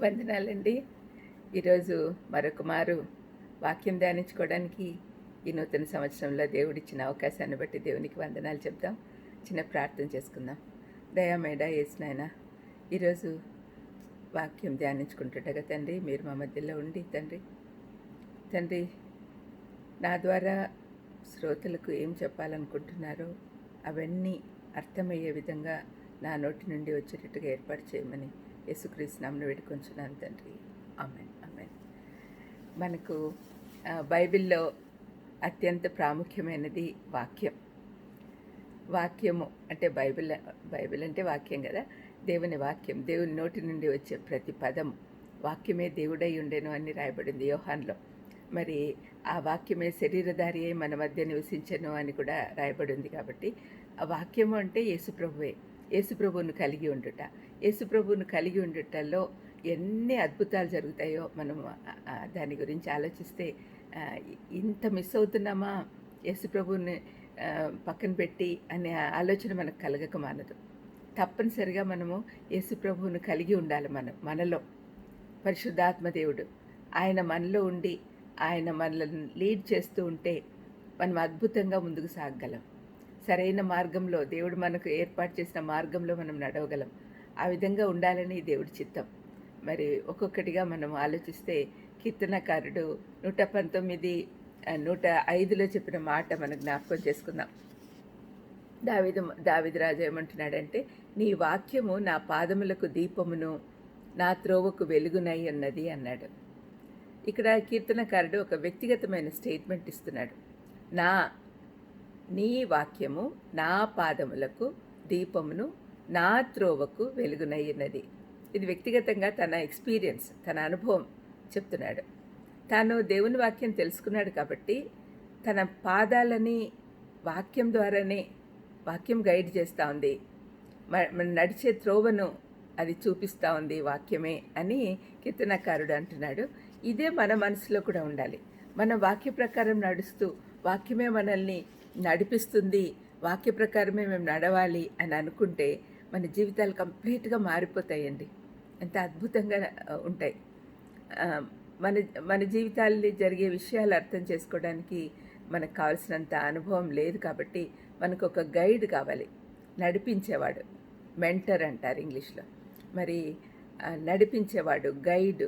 వందనాలండి. ఈరోజు మరొక మారు వాక్యం ధ్యానించుకోవడానికి ఈ నూతన సంవత్సరంలో దేవుడిచ్చిన అవకాశాన్ని బట్టి దేవునికి వందనాలు చెప్దాం. చిన్న ప్రార్థన చేసుకుందాం. దయామేడ నాయన ఈరోజు వాక్యం ధ్యానించుకుంటుండగా తండ్రి మీరు మా మధ్యలో ఉండి తండ్రి తండ్రి నా ద్వారా శ్రోతలకు ఏం చెప్పాలనుకుంటున్నారో అవన్నీ అర్థమయ్యే విధంగా నా నోటి నుండి వచ్చేటట్టుగా ఏర్పాటు చేయమని యేసుక్రీస్తునామను వేడుకొంచున్నాను తండ్రి. Amen amen. మనకు బైబిల్లో అత్యంత ప్రాముఖ్యమైనది వాక్యం. వాక్యము అంటే బైబిల్ బైబిల్ అంటే వాక్యం కదా? దేవుని వాక్యం దేవుని నోటి నుండి వచ్చే ప్రతి పదం వాక్యమే దేవుడై ఉండెను అని రాయబడింది యోహాన్లో. మరి ఆ వాక్యమే శరీరధారి అయి మన మధ్య నివసించను అని కూడా రాయబడింది కాబట్టి ఆ వాక్యము అంటే యేసుప్రభువే. యేసుప్రభువును కలిగి ఉండుట. యేసుప్రభువును కలిగి ఉండటంలో ఎన్ని అద్భుతాలు జరుగుతాయో మనం దాని గురించి ఆలోచిస్తే ఇంత మిస్ అవుతున్నామా? యేసుప్రభువుని పక్కన పెట్టి అనే ఆలోచన మనకు కలగక మానదు. తప్పనిసరిగా మనము యేసుప్రభువును కలిగి ఉండాలి మనం మనలో. పరిశుద్ధాత్మ దేవుడు. ఆయన మనలో ఉండి ఆయన మనల్ని లీడ్ చేస్తూ ఉంటే మనం అద్భుతంగా ముందుకు సాగగలం. సరైన మార్గంలో దేవుడు మనకు ఏర్పాటు చేసిన మార్గంలో మనం నడవగలం. ఆ విధంగా ఉండాలని దేవుడి చిత్తం. మరి ఒక్కొక్కటిగా మనం ఆలోచిస్తే కీర్తనకారుడు నూట పంతొమ్మిది నూట ఐదులో చెప్పిన మాట మనం జ్ఞాపకం చేసుకుందాం. దావిద దావిదరాజు ఏమంటున్నాడంటే నీ వాక్యము నా పాదములకు దీపమును నా త్రోవకు వెలుగునై ఉన్నది అన్నాడు. ఇక్కడ కీర్తనకారుడు ఒక వ్యక్తిగతమైన స్టేట్మెంట్ ఇస్తున్నాడు. నా నీ వాక్యము నా పాదములకు దీపమును నా త్రోవకు వెలుగునయ్యినది ఇది వ్యక్తిగతంగా తన ఎక్స్పీరియన్స్ తన అనుభవం చెప్తున్నాడు. తాను దేవుని వాక్యం తెలుసుకున్నాడు కాబట్టి తన పాదాలని వాక్యం ద్వారానే వాక్యం గైడ్ చేస్తూ ఉంది. మ- మన నడిచే త్రోవను అది చూపిస్తూ ఉంది వాక్యమే అని కీర్తనకారుడు అంటున్నాడు. ఇదే మన మనసులో కూడా ఉండాలి. మన వాక్య ప్రకారం నడుస్తూ వాక్యమే మనల్ని నడిపిస్తుంది వాక్య ప్రకారమే మేము నడవాలి అని అనుకుంటే మన జీవితాలు కంప్లీట్గా మారిపోతాయండి. ఎంత అద్భుతంగా ఉంటాయి. మన మన జీవితాల్లో జరిగే విషయాలు అర్థం చేసుకోవడానికి మనకు కావాల్సినంత అనుభవం లేదు కాబట్టి మనకు ఒక గైడ్ కావాలి. నడిపించేవాడు మెంటర్ అంటారు ఇంగ్లీష్లో. మరి నడిపించేవాడు గైడ్.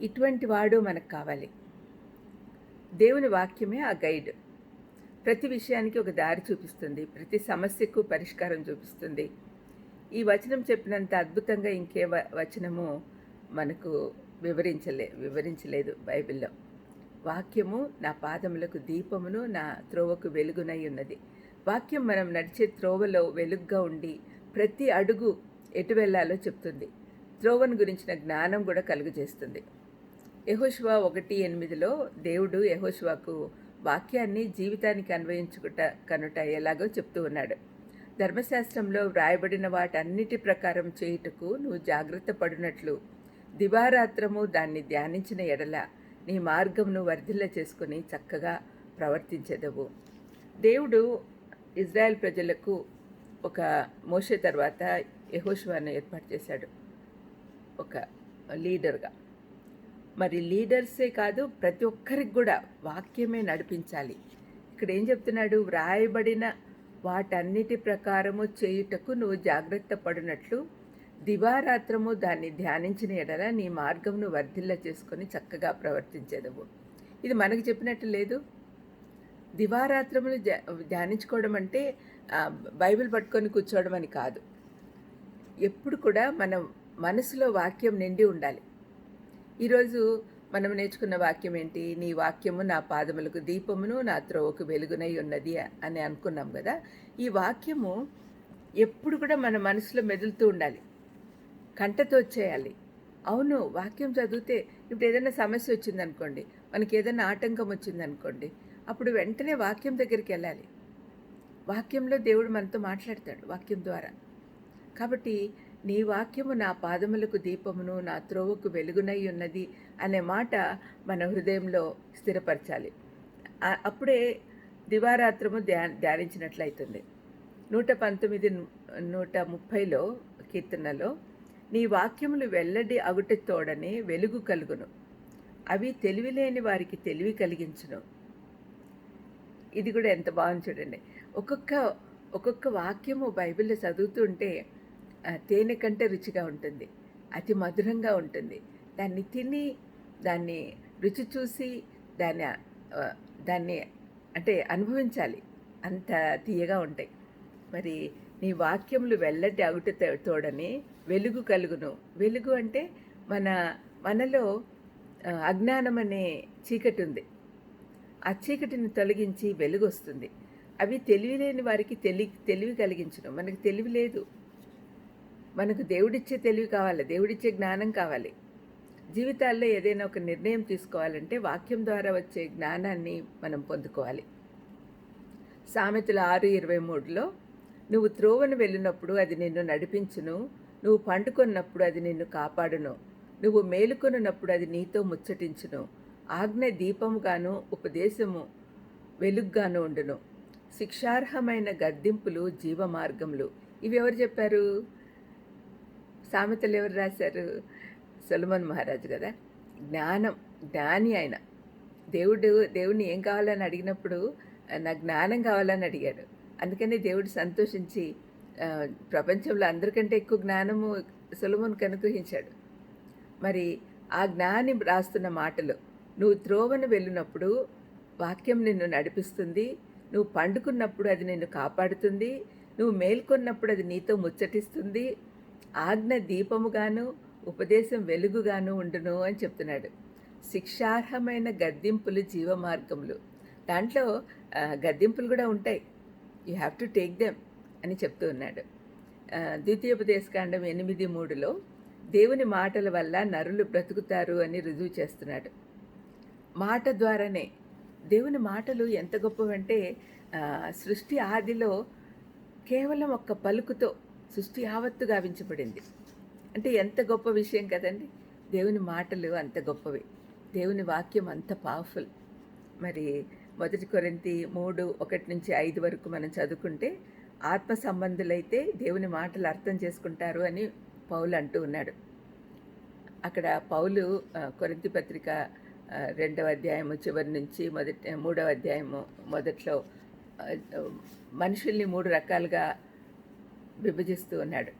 ఇటువంటి వాడు మనకు కావాలి. దేవుని వాక్యమే ఆ గైడ్. ప్రతి విషయానికి ఒక దారి చూపిస్తుంది ప్రతి సమస్యకు పరిష్కారం చూపిస్తుంది. ఈ వచనం చెప్పినంత అద్భుతంగా ఇంకే వ- వచనము మనకు వివరించలే వివరించలేదు బైబిల్లో. వాక్యము నా పాదములకు దీపమును నా త్రోవకు వెలుగునై ఉన్నది. వాక్యం మనం నడిచే త్రోవలో వెలుగ్గా ఉండి ప్రతి అడుగు ఎటు వెళ్ళాలో చెప్తుంది. త్రోవను గురించిన జ్ఞానం కూడా కలుగజేస్తుంది. యహోశివా ఒకటి ఎనిమిదిలో దేవుడు యహోశివాకు వాక్యాన్ని జీవితానికి అన్వయించుకుట కనుట ఎలాగో చెప్తూ ఉన్నాడు. ధర్మశాస్త్రంలో వ్రాయబడిన వాటన్నిటి ప్రకారం చేయుటకు నువ్వు జాగ్రత్త పడినట్లు. దివారాత్రము దాన్ని ధ్యానించిన ఎడల నీ మార్గమును వర్ధిల్ల చేసుకుని చక్కగా ప్రవర్తించెదవు. దేవుడు ఇజ్రాయెల్ ప్రజలకు ఒక మోషే తర్వాత యహోశివాను ఏర్పాటు చేశాడు. ఒక లీడర్గా. మరి లీడర్సే కాదు ప్రతి ఒక్కరికి కూడా వాక్యమే నడిపించాలి. ఇక్కడ ఏం చెప్తున్నాడు? వ్రాయబడిన వాటన్నిటి ప్రకారము చేయుటకు నువ్వు జాగ్రత్త పడినట్లు దివారాత్రము దాన్ని ధ్యానించిన ఎడల నీ మార్గమును వర్ధిల్ల చేసుకొని చక్కగా ప్రవర్తించేదవు. ఇది మనకు చెప్పినట్టు లేదు. దివారాత్రములు ధ్యానించుకోవడం అంటే బైబిల్ పట్టుకొని కూర్చోవడం అని కాదు. ఎప్పుడు కూడా మన మనసులో వాక్యం నిండి ఉండాలి. ఈరోజు మనం నేర్చుకున్న వాక్యం ఏంటి? నీ వాక్యము నా పాదములకు దీపమును నా త్రోవకు వెలుగునై ఉన్నది అని అనుకున్నాం కదా. ఈ వాక్యము ఎప్పుడు కూడా మన మనసులో మెదులుతూ ఉండాలి. కంటతో వచ్చేయాలి అవును వాక్యం చదివితే ఇప్పుడు ఏదైనా సమస్య వచ్చిందనుకోండి మనకి ఏదైనా ఆటంకం వచ్చిందనుకోండి అప్పుడు వెంటనే వాక్యం దగ్గరికి వెళ్ళాలి. వాక్యంలో దేవుడు మనతో మాట్లాడతాడు వాక్యం ద్వారా. కాబట్టి నీ వాక్యము నా పాదములకు దీపమును నా త్రోవకు వెలుగునై ఉన్నది అనే మాట మన హృదయంలో స్థిరపరచాలి. అప్పుడే దివారాత్రము ధ్యా ధ్యానించినట్లయితుంది. నూట పంతొమ్మిది నూట ముప్పైలో కీర్తనలో నీ వాక్యములు వెల్లడి అగుటి తోడని వెలుగు కలుగును. అవి తెలివిలేని వారికి తెలివి కలిగించును. ఇది కూడా ఎంత బాగుంది చూడండి. ఒక్కొక్క ఒక్కొక్క వాక్యము బైబిల్లో చదువుతుంటే తేనె కంటే రుచిగా ఉంటుంది. అతి మధురంగా ఉంటుంది. దాన్ని తిని దాన్ని రుచి చూసి దాన్ని దాన్ని అంటే అనుభవించాలి. అంత తీయగా ఉంటాయి. మరి నీ వాక్యములు వెల్లటి అగుట తో- తోడని వెలుగు కలుగును. వెలుగు అంటే మన మనలో అజ్ఞానం అనే చీకటి ఉంది. ఆ చీకటిని తొలగించి వెలుగు వస్తుంది అవి తెలివి లేని వారికి తెలి తెలివి కలిగించడం మనకు తెలివి లేదు. మనకు దేవుడిచ్చే తెలివి కావాలి దేవుడిచ్చే జ్ఞానం కావాలి. జీవితాల్లో ఏదైనా ఒక నిర్ణయం తీసుకోవాలంటే వాక్యం ద్వారా వచ్చే జ్ఞానాన్ని మనం పొందుకోవాలి. సామెతల ఆరు ఇరవై మూడులో నువ్వు త్రోవను వెళ్ళినప్పుడు అది నిన్ను నడిపించును నువ్వు పండుకొన్నప్పుడు అది నిన్ను కాపాడును నువ్వు మేలుకొనున్నప్పుడు అది నీతో ముచ్చటించును ఆజ్ఞ దీపముగాను ఉపదేశము వెలుగ్గాను ఉండును. శిక్షార్హమైన గద్దింపులు జీవ మార్గములు ఇవి ఎవరు చెప్పారు? సామెతలు ఎవరు రాశారు? సొలమన్ మహారాజు కదా. జ్ఞానం జ్ఞాని ఆయన. దేవుడు దేవుడిని ఏం కావాలని అడిగినప్పుడు నా నాకు జ్ఞానం కావాలని అడిగాడు. అందుకని దేవుడు సంతోషించి ప్రపంచంలో అందరికంటే ఎక్కువ జ్ఞానము సొలమన్కు అనుగ్రహించాడు మరి ఆ జ్ఞాని రాస్తున్న మాటలు నువ్వు త్రోవను వెళ్ళినప్పుడు వాక్యం నిన్ను నడిపిస్తుంది నువ్వు పండుకున్నప్పుడు అది నిన్ను కాపాడుతుంది నువ్వు మేల్కొన్నప్పుడు అది నీతో ముచ్చటిస్తుంది ఆజ్ఞ దీపముగాను ఉపదేశం వెలుగుగాను ఉండును అని చెప్తున్నాడు. శిక్షార్హమైన గద్దింపులు జీవ మార్గములు దాంట్లో గద్దింపులు కూడా ఉంటాయి. You have to take them అని చెప్తూ ఉన్నాడు. ద్వితీయోపదేశకాండం ఎనిమిది మూడులో దేవుని మాటల వల్ల నరులు బ్రతుకుతారు అని రుజువు చేస్తున్నాడు. మాట ద్వారానే దేవుని మాటలు ఎంత గొప్పవంటే సృష్టి ఆదిలో కేవలం ఒక్క పలుకుతో సృష్టి యావత్తు గావించబడింది. అంటే ఎంత గొప్ప విషయం కదండి? దేవుని మాటలు అంత గొప్పవి. దేవుని వాక్యం అంత పవర్ఫుల్ మరి మొదటి కొరింతి మూడు ఒకటి నుంచి ఐదు వరకు మనం చదువుకుంటే ఆత్మ సంబంధులైతే దేవుని మాటలు అర్థం చేసుకుంటారు అని పౌలు అంటూ ఉన్నాడు. అక్కడ పౌలు కొరింతి పత్రిక రెండవ అధ్యాయము చివరి నుంచి మొదటి మూడవ అధ్యాయము మొదట్లో మనుషుల్ని మూడు రకాలుగా విభజిస్తూ ఉన్నాడు.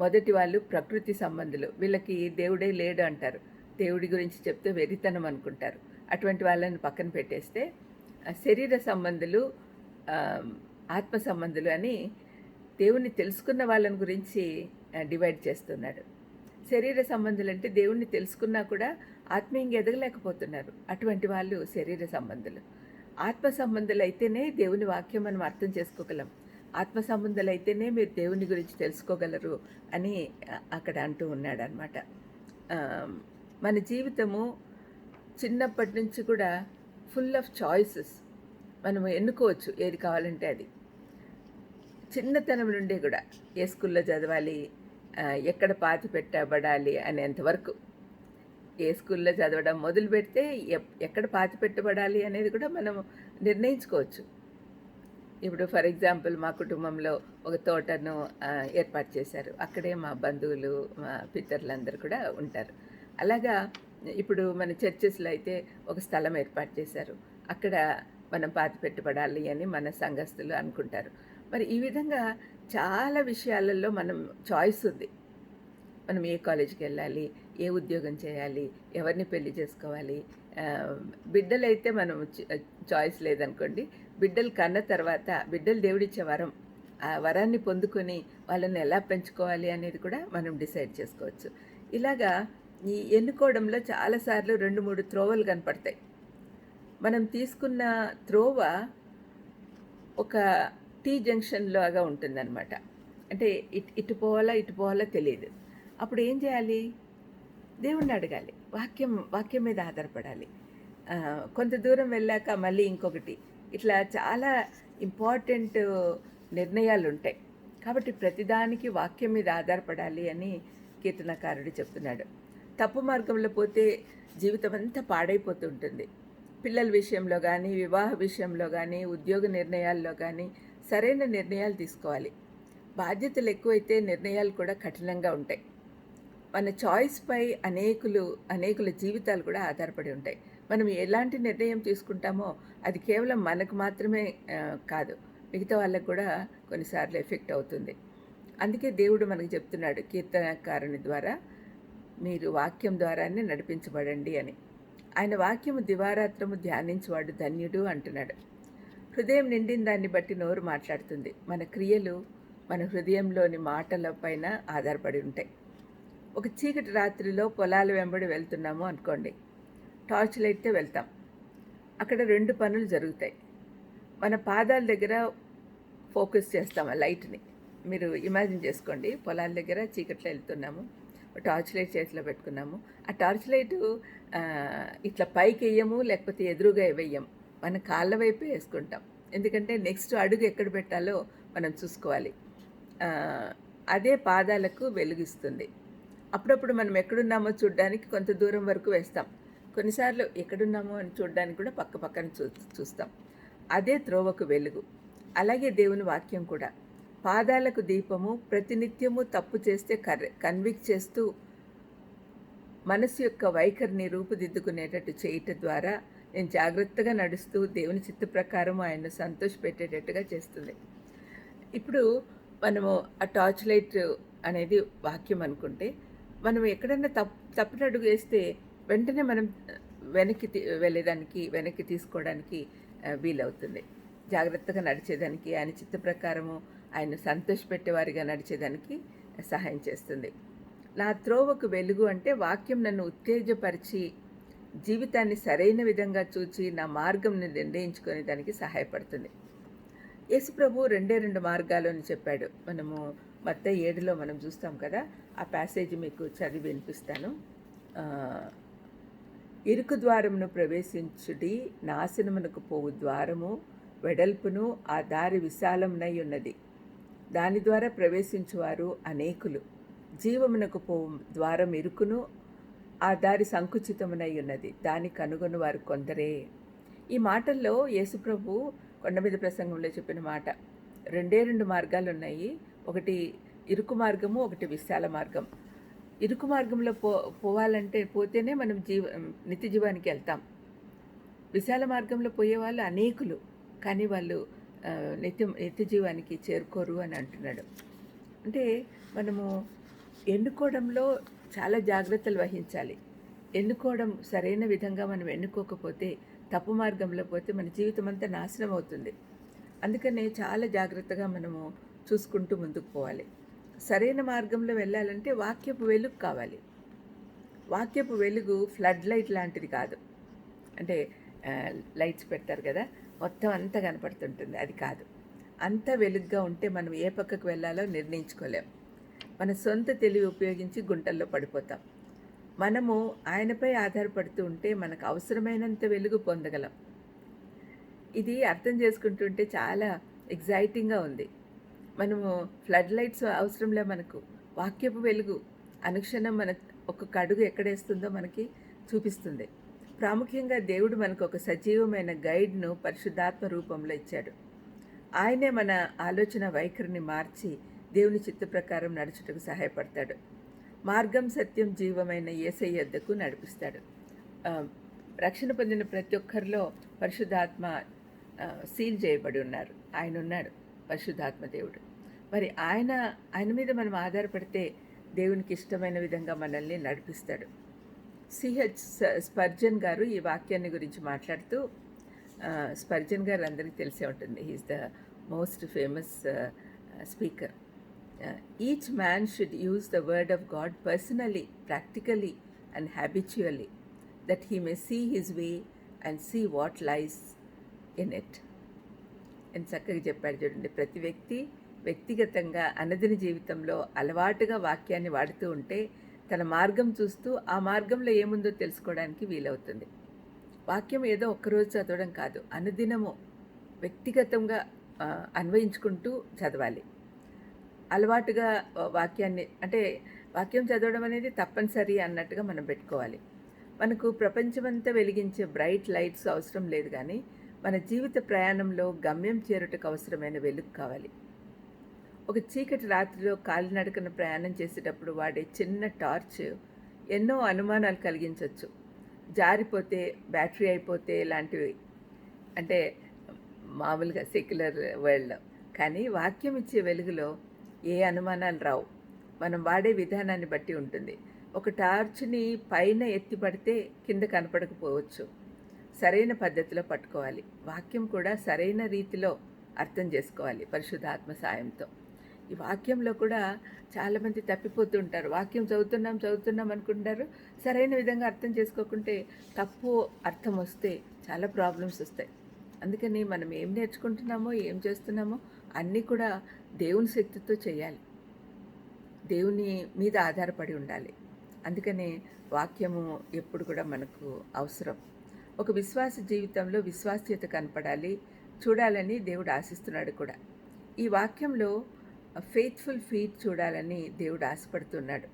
మొదటి వాళ్ళు ప్రకృతి సంబంధులు. వీళ్ళకి దేవుడే లేడు అంటారు. దేవుడి గురించి చెప్తే వెరితనం అనుకుంటారు. అటువంటి వాళ్ళని పక్కన పెట్టేస్తే శరీర సంబంధులు ఆత్మ సంబంధులు అని దేవుణ్ణి తెలుసుకున్న వాళ్ళని గురించి డివైడ్ చేస్తున్నాడు. శరీర సంబంధులు అంటే దేవుణ్ణి తెలుసుకున్నా కూడా ఆత్మీయంగా ఎదగలేకపోతున్నారు. అటువంటి వాళ్ళు శరీర సంబంధులు. ఆత్మ సంబంధులు అయితేనే దేవుని వాక్యం మనం అర్థం చేసుకోగలం. ఆత్మ సంబంధాలు అయితేనే మీరు దేవుని గురించి తెలుసుకోగలరు అని అక్కడ అంటూ ఉన్నాడనమాట మన జీవితము చిన్నప్పటి నుంచి కూడా ఫుల్ ఆఫ్ చాయిసెస్ మనం ఎన్నుకోవచ్చు ఏది కావాలంటే అది. చిన్నతనం నుండి కూడా ఏ స్కూల్లో చదవాలి ఎక్కడ పాతి పెట్టబడాలి అనేంతవరకు ఏ స్కూల్లో చదవడం మొదలు పెడితే ఎక్కడ పాతి పెట్టబడాలి అనేది కూడా మనం నిర్ణయించుకోవచ్చు. ఇప్పుడు ఫర్ ఎగ్జాంపుల్ మా కుటుంబంలో ఒక తోటను ఏర్పాటు చేశారు. అక్కడే మా బంధువులు మా పితరులందరూ కూడా ఉంటారు. అలాగా ఇప్పుడు మన చర్చెస్లో అయితే ఒక స్థలం ఏర్పాటు చేశారు. అక్కడ మనం పాతి పెట్టుబడాలి అని మన సంఘస్థులు అనుకుంటారు. మరి ఈ విధంగా చాలా విషయాలలో మనం చాయిస్ ఉంది. మనం ఏ కాలేజీకి వెళ్ళాలి ఏ ఉద్యోగం చేయాలి ఎవరిని పెళ్ళి చేసుకోవాలి బిడ్డలైతే మనం చాయిస్ లేదనుకోండి బిడ్డలు కన్న తర్వాత బిడ్డలు దేవుడిచ్చే వరం ఆ వరాన్ని పొందుకొని వాళ్ళని ఎలా పెంచుకోవాలి అనేది కూడా మనం డిసైడ్ చేసుకోవచ్చు. ఇలాగా ఈ ఎన్నుకోవడంలో చాలాసార్లు రెండు మూడు త్రోవలు కనపడతాయి. మనం తీసుకున్న త్రోవ ఒక టీ జంక్షన్ లాగా ఉంటుందన్నమాట. అంటే ఇటు ఇటు పోవాలా ఇటు పోవాలా తెలియదు. అప్పుడు ఏం చేయాలి? దేవుణ్ణి అడగాలి. వాక్యం వాక్యం మీద ఆధారపడాలి. కొంత దూరం వెళ్ళాక మళ్ళీ ఇంకొకటి. ఇట్లా చాలా ఇంపార్టెంట్ నిర్ణయాలు ఉంటాయి కాబట్టి ప్రతిదానికి వాక్యం మీద ఆధారపడాలి అని కీర్తనకారుడు చెప్తున్నాడు. తప్పు మార్గంలో పోతే జీవితం అంతా పాడైపోతుంటుంది పిల్లల విషయంలో కానీ వివాహ విషయంలో కానీ ఉద్యోగ నిర్ణయాల్లో కానీ సరైన నిర్ణయాలు తీసుకోవాలి. బాధ్యతలు ఎక్కువైతే నిర్ణయాలు కూడా కఠినంగా ఉంటాయి. మన చాయిస్పై అనేకులు అనేకుల జీవితాలు కూడా ఆధారపడి ఉంటాయి. మనం ఎలాంటి నిర్ణయం తీసుకుంటామో అది కేవలం మనకు మాత్రమే కాదు. మిగతా వాళ్ళకు కూడా కొన్నిసార్లు ఎఫెక్ట్ అవుతుంది. అందుకే దేవుడు మనకు చెప్తున్నాడు కీర్తనకారుని ద్వారా మీరు వాక్యం ద్వారానే నడిపించబడండి అని. ఆయన వాక్యము దివారాత్రము ధ్యానించువాడు ధన్యుడు అంటున్నాడు. హృదయం నిండిన దాన్ని బట్టి నోరు మాట్లాడుతుంది. మన క్రియలు మన హృదయంలోని మాటల పైన ఆధారపడి ఉంటాయి. ఒక చీకటి రాత్రిలో పొలాల వెంబడి వెళ్తున్నాము అనుకోండి. టార్చ్ లైట్తో వెళ్తాం. అక్కడ రెండు పనులు జరుగుతాయి. మన పాదాల దగ్గర ఫోకస్ చేస్తాం ఆ లైట్ని. మీరు ఇమాజిన్ చేసుకోండి పొలాల దగ్గర చీకట్లో వెళ్తున్నాము టార్చ్ లైట్ చేతిలో పెట్టుకున్నాము. ఆ టార్చ్ లైట్ ఇట్లా పైకి వేయము లేకపోతే ఎదురుగా వేయము మన కాళ్ళ వైపే వేసుకుంటాం. ఎందుకంటే నెక్స్ట్ అడుగు ఎక్కడ పెట్టాలో మనం చూసుకోవాలి. అదే పాదాలకు వెలుగిస్తుంది. అప్పుడప్పుడు మనం ఎక్కడున్నామో చూడడానికి కొంత దూరం వరకు వేస్తాం. కొన్నిసార్లు ఎక్కడున్నామో అని చూడడానికి కూడా పక్క పక్కన చూ చూస్తాం. అదే త్రోవకు వెలుగు. అలాగే దేవుని వాక్యం కూడా. పాదాలకు దీపము ప్రతినిత్యము తప్పు చేస్తే కర్ కన్విక్ట్ చేస్తూ మనసు యొక్క వైఖరిని రూపుదిద్దుకునేటట్టు చేయటం ద్వారా నేను జాగ్రత్తగా నడుస్తూ దేవుని చిత్త ప్రకారం ఆయన్ను సంతోషపెట్టేటట్టుగా చేస్తుంది. ఇప్పుడు మనము ఆ టార్చ్ లైట్ అనేది వాక్యం అనుకుంటే మనం ఎక్కడైనా తప్పు తప్పుటడుగు వేస్తే వెంటనే మనం వెనక్కి తీ- వెళ్ళేదానికి వెనక్కి తీసుకోవడానికి వీలవుతుంది. జాగ్రత్తగా నడిచేదానికి ఆయన చిత్త ప్రకారము ఆయన సంతోషపెట్టేవారిగా నడిచేదానికి సహాయం చేస్తుంది. నా త్రోవకు వెలుగు అంటే వాక్యం నన్ను ఉత్తేజపరిచి జీవితాన్ని సరైన విధంగా చూచి నా మార్గంని నిర్ణయించుకునే దానికి సహాయపడుతుంది యేసుప్రభు రెండే రెండు మార్గాలు అని చెప్పాడు. మనము మొత్తం ఏడులో మనం చూస్తాం కదా ఆ ప్యాసేజ్ మీకు చదివి వినిపిస్తాను. ఇరుకు ద్వారమును ప్రవేశించుడి నాశనమునకు పోవు ద్వారము వెడల్పును ఆ దారి విశాలమునై ఉన్నది. దాని ద్వారా ప్రవేశించువారు అనేకులు. జీవమునకు పోవు ద్వారం ఇరుకును ఆ దారి సంకుచితమునై ఉన్నది. దాని కనుగొని వారు కొందరే. ఈ మాటల్లో యేసుప్రభు కొండ మీద ప్రసంగంలో చెప్పిన మాట. రెండే రెండు మార్గాలు ఉన్నాయి ఒకటి ఇరుకు మార్గము ఒకటి విశాల మార్గం. ఇరుకు మార్గంలో పో పోవాలంటే పోతేనే మనం జీవ నిత్య జీవానికి వెళ్తాం. విశాల మార్గంలో పోయే వాళ్ళు అనేకులు కానీ వాళ్ళు నిత్యం నిత్య నిత్య జీవానికి చేరుకోరు అని అంటున్నాడు. అంటే మనము ఎన్నుకోవడంలో చాలా జాగ్రత్తలు వహించాలి. ఎన్నుకోవడం సరైన విధంగా మనం ఎన్నుకోకపోతే తప్పు మార్గంలో పోతే మన జీవితం అంతా నాశనం అవుతుంది. అందుకనే చాలా జాగ్రత్తగా మనము చూసుకుంటూ ముందుకు పోవాలి. సరైన మార్గంలో వెళ్ళాలంటే వాక్యపు వెలుగు కావాలి. వాక్యపు వెలుగు ఫ్లడ్ లైట్ లాంటిది కాదు. అంటే లైట్స్ పెడతారు కదా మొత్తం అంతా కనపడుతుంటుంది. అది కాదు. అంత వెలుగ్గా ఉంటే మనం ఏ పక్కకు వెళ్ళాలో నిర్ణయించుకోలేం. మన సొంత తెలివి ఉపయోగించి గుంటల్లో పడిపోతాం. మనము ఆయనపై ఆధారపడుతూ ఉంటే మనకు అవసరమైనంత వెలుగు పొందగలం. ఇది అర్థం చేసుకుంటుంటే చాలా ఎగ్జైటింగ్గా ఉంది. మనము ఫ్లడ్ లైట్స్ అవసరంలే మనకు. వాక్యపు వెలుగు అనుక్షణం మన ఒక్కొక్క అడుగు ఎక్కడేస్తుందో మనకి చూపిస్తుంది. ప్రాముఖ్యంగా దేవుడు మనకు ఒక సజీవమైన గైడ్ను పరిశుద్ధాత్మ రూపంలో ఇచ్చాడు. ఆయనే మన ఆలోచన వైఖరిని మార్చి దేవుని చిత్త ప్రకారం నడుచుటకు సహాయపడతాడు. మార్గం సత్యం జీవమైన ఏసై యొద్దకు నడిపిస్తాడు. రక్షణ పొందిన ప్రతి ఒక్కరిలో పరిశుద్ధాత్మ సీల్ చేయబడి ఉన్నారు. ఆయన ఉన్నాడు. పరిశుద్ధాత్మదేవుడు. మరి ఆయన ఆయన మీద మనం ఆధారపడితే దేవునికి ఇష్టమైన విధంగా మనల్ని నడిపిస్తాడు. సిహెచ్ స్పర్జన్ గారు ఈ వాక్యాన్ని గురించి మాట్లాడుతూ స్పర్జన్ గారు అందరికీ తెలిసే ఉంటుంది. He is the most famous speaker each man should use the word of God personally practically and habitually that he may see his way and see what lies in it అని చక్కగా చెప్పాడు చూడండి. ప్రతి వ్యక్తి వ్యక్తిగతంగా అనదిన జీవితంలో అలవాటుగా వాక్యాన్ని వాడుతూ ఉంటే తన మార్గం చూస్తూ ఆ మార్గంలో ఏముందో తెలుసుకోవడానికి వీలవుతుంది. వాక్యం ఏదో ఒక్కరోజు చదవడం కాదు. అనుదినము వ్యక్తిగతంగా అన్వయించుకుంటూ చదవాలి. అలవాటుగా వాక్యాన్ని అంటే వాక్యం చదవడం అనేది తప్పనిసరి అన్నట్టుగా మనం పెట్టుకోవాలి. మనకు ప్రపంచమంతా వెలిగించే బ్రైట్ లైట్స్ అవసరం లేదు కానీ మన జీవిత ప్రయాణంలో గమ్యం చేరుటకు అవసరమైన వెలుగు కావాలి. ఒక చీకటి రాత్రిలో కాలినడకన ప్రయాణం చేసేటప్పుడు వాడే చిన్న టార్చ్ ఎన్నో అనుమానాలు కలిగించవచ్చు జారిపోతే బ్యాటరీ అయిపోతే లాంటివి అంటే మామూలుగా సెక్యులర్ వరల్డ్లో. కానీ వాక్యం ఇచ్చే వెలుగులో ఏ అనుమానాలు రావు. మనం వాడే విధానాన్ని బట్టి ఉంటుంది. ఒక టార్చ్ని పైన ఎత్తి పడితే కింద కనపడకపోవచ్చు. సరైన పద్ధతిలో పట్టుకోవాలి. వాక్యం కూడా సరైన రీతిలో అర్థం చేసుకోవాలి పరిశుద్ధాత్మ సాయంతో. ఈ వాక్యంలో కూడా చాలామంది తప్పిపోతుంటారు వాక్యం చదువుతున్నాం చదువుతున్నాం అనుకుంటారు. సరైన విధంగా అర్థం చేసుకోకుంటే తప్పు అర్థం వస్తే చాలా ప్రాబ్లమ్స్ వస్తాయి. అందుకని మనం ఏం నేర్చుకుంటున్నామో ఏం చేస్తున్నామో అన్నీ కూడా దేవుని శక్తితో చేయాలి. దేవుని మీద ఆధారపడి ఉండాలి. అందుకనే వాక్యము ఎప్పుడు కూడా మనకు అవసరం. ఒక విశ్వాస జీవితంలో విశ్వాస్యత కనపడాలి. చూడాలని దేవుడు ఆశిస్తున్నాడు కూడా. ఈ వాక్యంలో ఫెయిత్ఫుల్ ఫీట్ చూడాలని దేవుడు ఆశపడుతున్నాడు.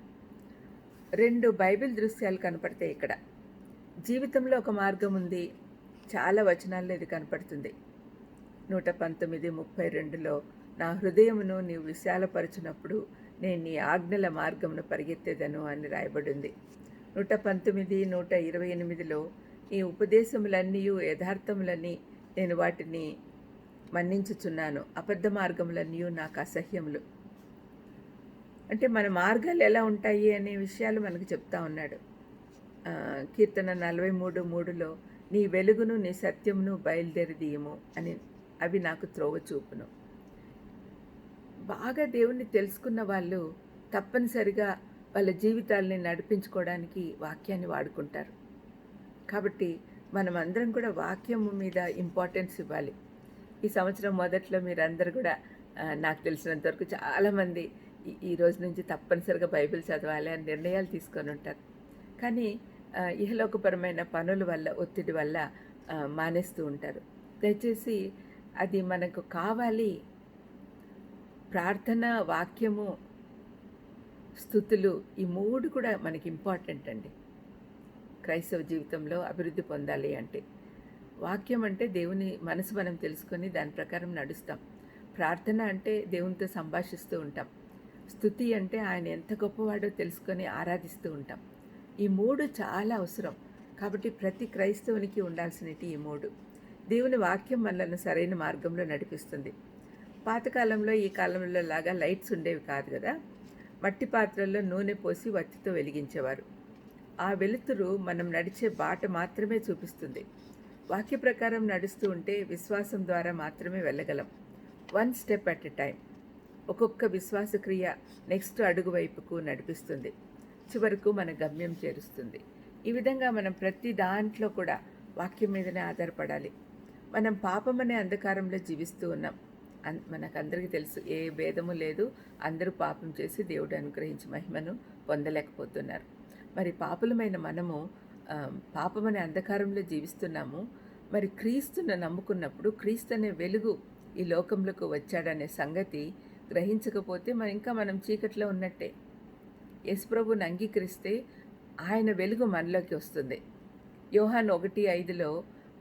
రెండు బైబిల్ దృశ్యాలు కనపడతాయి ఇక్కడ. జీవితంలో ఒక మార్గం ఉంది. చాలా వచనాల్లో ఇది కనపడుతుంది. నూట పంతొమ్మిది ముప్పై రెండులో నా హృదయమును నీవు విశాలపరచినప్పుడు నేను నీ ఆజ్ఞల మార్గమును పరిగెత్తేదను అని రాయబడింది. నూట పంతొమ్మిది నూట ఇరవై ఎనిమిదిలో నీ ఉపదేశములన్నీ యథార్థములని నేను వాటిని మన్నించుచున్నాను. అబద్ధ మార్గములన్నీ నాకు అసహ్యములు. అంటే మన మార్గాలు ఎలా ఉంటాయి అనే విషయాలు మనకు చెప్తా ఉన్నాడు. కీర్తన నలభై మూడు మూడులో నీ వెలుగును నీ సత్యమును బయలుదేరిదీయము అని అవి నాకు త్రోవ చూపును. బాగా దేవుణ్ణి తెలుసుకున్న వాళ్ళు తప్పనిసరిగా వాళ్ళ జీవితాలని నడిపించుకోవడానికి వాక్యాన్ని వాడుకుంటారు. కాబట్టి మనం అందరం కూడా వాక్యం మీద ఇంపార్టెన్స్ ఇవ్వాలి. ఈ సంవత్సరం మొదట్లో మీరందరూ కూడా నాకు తెలిసినంత వరకు చాలామంది ఈ రోజు నుంచి తప్పనిసరిగా బైబిల్ చదవాలి అని నిర్ణయాలు తీసుకొని ఉంటారు. కానీ ఇహలోకపరమైన పనుల వల్ల ఒత్తిడి వల్ల మానేస్తూ ఉంటారు. దయచేసి అది మనకు కావాలి. ప్రార్థన వాక్యము స్థుతులు ఈ మూడు కూడా మనకి ఇంపార్టెంట్ అండి. క్రైస్తవ జీవితంలో అభివృద్ధి పొందాలి అంటే. వాక్యం అంటే దేవుని మనసు మనం తెలుసుకొని దాని ప్రకారం నడుస్తాం. ప్రార్థన అంటే దేవునితో సంభాషిస్తూ ఉంటాం. స్థుతి అంటే ఆయన ఎంత గొప్పవాడో తెలుసుకొని ఆరాధిస్తూ ఉంటాం. ఈ మూడు చాలా అవసరం. కాబట్టి ప్రతి క్రైస్తవునికి ఉండాల్సినవి ఈ మూడు. దేవుని వాక్యం మనల్ని సరైన మార్గంలో నడిపిస్తుంది. పాతకాలంలో ఈ కాలంలో లాగా లైట్స్ ఉండేవి కాదు కదా? మట్టి పాత్రల్లో నూనె పోసి వత్తితో వెలిగించేవారు. ఆ వెలుతురు మనం నడిచే బాట మాత్రమే చూపిస్తుంది. వాక్య ప్రకారం నడుస్తూ ఉంటే విశ్వాసం ద్వారా మాత్రమే వెళ్ళగలం. One step at a time ఒక్కొక్క విశ్వాస క్రియ నెక్స్ట్ అడుగు వైపుకు నడిపిస్తుంది. చివరకు మన గమ్యం చేరుస్తుంది. ఈ విధంగా మనం ప్రతి దాంట్లో కూడా వాక్యం మీదనే ఆధారపడాలి. మనం పాపం అనే అంధకారంలో జీవిస్తూ ఉన్నాం. అన్ మనకందరికీ తెలుసు ఏ భేదము లేదు. అందరూ పాపం చేసి దేవుడు అనుగ్రహించి మహిమను పొందలేకపోతున్నారు. మరి పాపులమైన మనము పాపమనే అంధకారంలో జీవిస్తున్నాము. మరి క్రీస్తును నమ్ముకున్నప్పుడు క్రీస్తు అనే వెలుగు ఈ లోకంలోకి వచ్చాడనే సంగతి గ్రహించకపోతే మరి ఇంకా మనం చీకట్లో ఉన్నట్టే. యశ్ప్రభుని అంగీకరిస్తే ఆయన వెలుగు మనలోకి వస్తుంది. యోహాన్ ఒకటి ఐదులో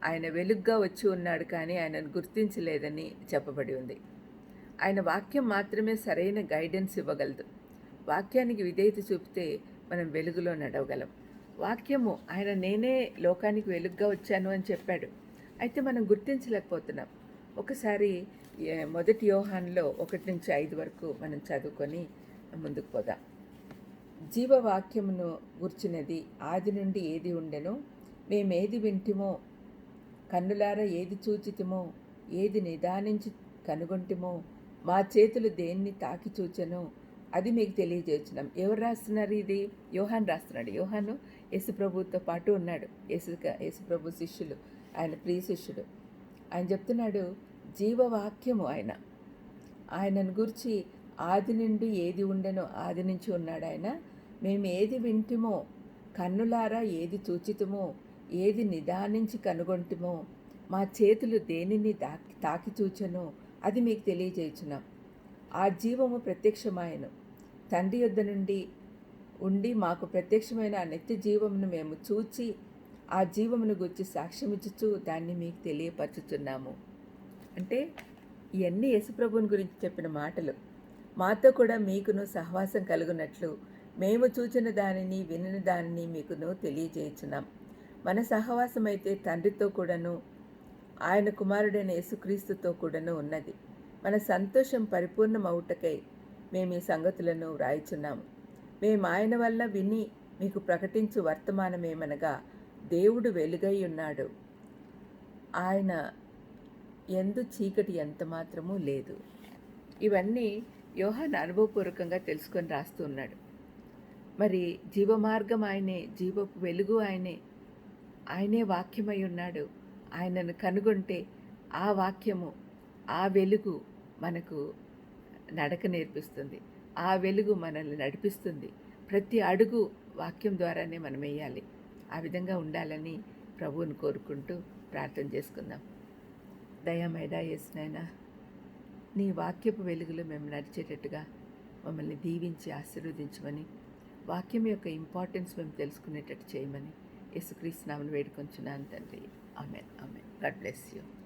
ఆయన వెలుగ్గా వచ్చి ఉన్నాడు కానీ ఆయనను గుర్తించలేదని చెప్పబడి ఉంది. ఆయన వాక్యం మాత్రమే సరైన గైడెన్స్ ఇవ్వగలదు. వాక్యానికి విధేయత చూపితే మనం వెలుగులో నడవగలం. వాక్యము ఆయన నేనే లోకానికి వెలుగ్గా వచ్చాను అని చెప్పాడు. అయితే మనం గుర్తించలేకపోతున్నాం. ఒకసారి మొదటి యోహాన్లో ఒకటి నుంచి ఐదు వరకు మనం చదువుకొని ముందుకు పోదాం. జీవవాక్యమును గుర్చినది ఆది నుండి ఏది ఉండెనో? మేమేది వింటిమో? కన్నులార ఏది చూచితిమో? ఏది నిదానించి కనుగొంటిమో? మా చేతులు దేన్ని తాకి చూచెనో అది మీకు తెలియజేస్తున్నాం. ఎవరు రాస్తున్నారు ఇది? యోహాన్ రాస్తున్నాడు. యోహాను యేసుప్రభుతో పాటు ఉన్నాడు. యేసు యేసుప్రభు శిష్యులు. ఆయన ప్రియ శిష్యుడు. ఆయన చెప్తున్నాడు జీవవాక్యము ఆయన. ఆయనను గురించి ఆది నుండి ఏది ఉండెనో ఆది నుంచి ఉన్నాడు ఆయన. మేము ఏది వింటిమో కన్నులారా ఏది చూచితమో ఏది నిదానించి కనుగొంటిమో మా చేతులు దేనిని తాకి తాకి చూచనో అది మీకు తెలియజేయుచున్నాం ఆ జీవము ప్రత్యక్షమాయను. తండ్రి యొద్ద నుండి ఉండి మాకు ప్రత్యక్షమైన ఆ నిత్య జీవమును మేము చూచి ఆ జీవమును గురించి సాక్ష్యమిచ్చుచు దాన్ని మీకు తెలియపరచుతున్నాము అంటే ఇవన్నీ యశుప్రభుని గురించి చెప్పిన మాటలు. మాతో కూడా మీకును సహవాసం కలుగునట్లు మేము చూచిన దానిని వినిన దానిని మీకును తెలియజేయుచున్నాం. మన సహవాసం అయితే తండ్రితో కూడాను ఆయన కుమారుడైన యేసుక్రీస్తుతో కూడాను ఉన్నది. మన సంతోషం పరిపూర్ణమవుటకై మేము ఈ సంగతులను వ్రాయిచున్నాము మేము ఆయన వల్ల విని మీకు ప్రకటించు వర్తమానమేమనగా దేవుడు వెలుగై ఉన్నాడు. ఆయన ఎందు చీకటి ఎంత మాత్రమూ లేదు. ఇవన్నీ యోహాన్ అనుభవపూర్వకంగా తెలుసుకొని రాస్తూ ఉన్నాడు. మరి జీవమార్గం ఆయనే జీవపు వెలుగు ఆయనే ఆయనే వాక్యమై ఉన్నాడు. ఆయనను కనుగొంటే ఆ వాక్యము ఆ వెలుగు మనకు నడక నేర్పిస్తుంది. ఆ వెలుగు మనల్ని నడిపిస్తుంది. ప్రతి అడుగు వాక్యం ద్వారానే మనం వేయాలి. ఆ విధంగా ఉండాలని ప్రభువుని కోరుకుంటూ ప్రార్థన చేసుకుందాం. దయామైడా యేసునైనా నీ వాక్యపు వెలుగులో మేము నడిచేటట్టుగా మమ్మల్ని దీవించి ఆశీర్వదించమని వాక్యం యొక్క ఇంపార్టెన్స్ మేము తెలుసుకునేటట్టు చేయమని యేసుక్రీస్తు నామను వేడుకొంచున్నాను తండ్రి. Amen. Amen. God bless you.